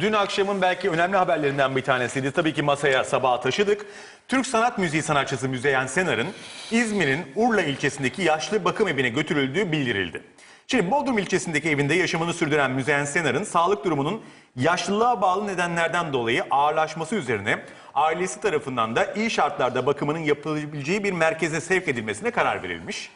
Dün akşamın belki önemli haberlerinden bir tanesiydi. Tabii ki masaya sabaha taşıdık. Türk sanat müziği sanatçısı Müzeyyen Senar'ın İzmir'in Urla ilçesindeki yaşlı bakım evine götürüldüğü bildirildi. Şimdi Bodrum ilçesindeki evinde yaşamını sürdüren Müzeyyen Senar'ın sağlık durumunun yaşlılığa bağlı nedenlerden dolayı ağırlaşması üzerine ailesi tarafından da iyi şartlarda bakımının yapılabileceği bir merkeze sevk edilmesine karar verilmiş.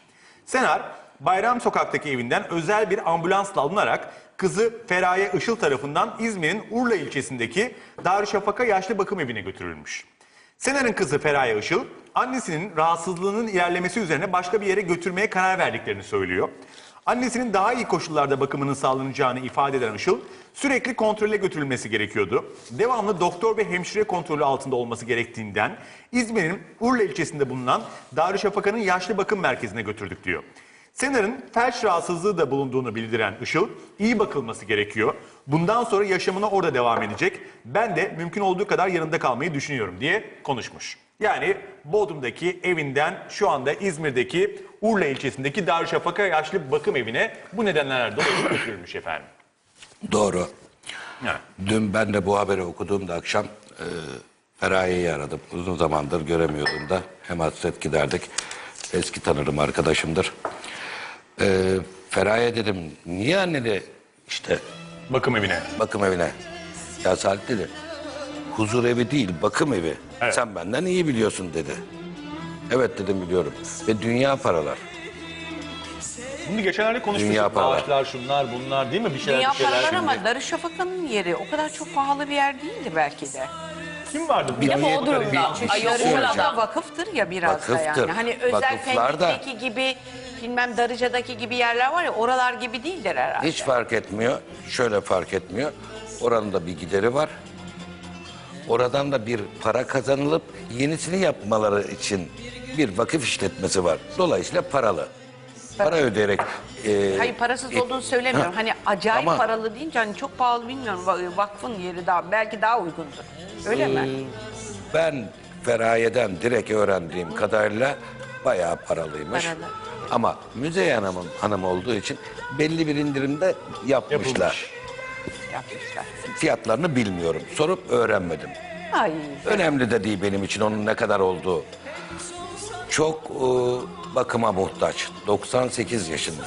Senar, Bayram Sokak'taki evinden özel bir ambulansla alınarak kızı Feraye Işıl tarafından İzmir'in Urla ilçesindeki Darüşşafaka Yaşlı Bakım Evi'ne götürülmüş. Senar'ın kızı Feraye Işıl, annesinin rahatsızlığının ilerlemesi üzerine başka bir yere götürmeye karar verdiklerini söylüyor. Annesinin daha iyi koşullarda bakımının sağlanacağını ifade eden Işıl, sürekli kontrole götürülmesi gerekiyordu. Devamlı doktor ve hemşire kontrolü altında olması gerektiğinden İzmir'in Urla ilçesinde bulunan Darüşşafaka'nın yaşlı bakım merkezine götürdük diyor. Senar'ın felç rahatsızlığı da bulunduğunu bildiren Işıl, iyi bakılması gerekiyor. Bundan sonra yaşamına orada devam edecek. Ben de mümkün olduğu kadar yanında kalmayı düşünüyorum diye konuşmuş. Yani Bodrum'daki evinden şu anda İzmir'deki Urla ilçesindeki Darüşşafaka Yaşlı Bakım Evi'ne bu nedenler dolayı götürülmüş efendim. Doğru. Evet. Dün ben de bu haberi okuduğumda akşam e, Feraye'yi aradım. Uzun zamandır göremiyordum da hem hasret giderdik. Eski tanırım arkadaşımdır. E, Feraye dedim niye anneni işte Bakım evine. bakım evine? Ya Salih dedi huzur evi değil bakım evi. Evet. Sen benden iyi biliyorsun dedi. Evet dedim biliyorum. Ve dünya paralar. Bunu geçenlerde Dünya konuşmuştuk. paralar. Bağışlar şunlar bunlar değil mi? Bir şeyler Dünya bir şeyler. paralar şimdi. ama Darüşşafaka'nın yeri o kadar çok pahalı bir yer değildi belki de. Kim vardı? Bir de Bodrum'da. Bir- Ay yok bir şey vakıftır ya biraz da Vakıftır. yani. Hani özel Vakıflar da- Pendik'teki gibi bilmem Darıca'daki gibi yerler var ya oralar gibi değildir herhalde. Hiç fark etmiyor. Şöyle fark etmiyor. Oranın da bir gideri var. Oradan da bir para kazanılıp yenisini yapmaları için bir vakıf işletmesi var. Dolayısıyla paralı. Para ödeyerek. e, Hayır parasız e, olduğunu söylemiyorum. ha, Hani acayip ama, paralı deyince hani çok pahalı bilmiyorum. Va- Vakfın yeri daha belki daha uygundur. Öyle mi? Ben Feraye'den direkt öğrendiğim kadarıyla bayağı paralıymış. Paralı. Ama Müzeyyen Hanım, hanım olduğu için belli bir indirimde yapmışlar. Yapılmış. Yapmışlar. Fiyatlarını bilmiyorum. Sorup öğrenmedim. Ay. Önemli de değil benim için onun ne kadar olduğu. Çok e, bakıma muhtaç. 98 yaşında.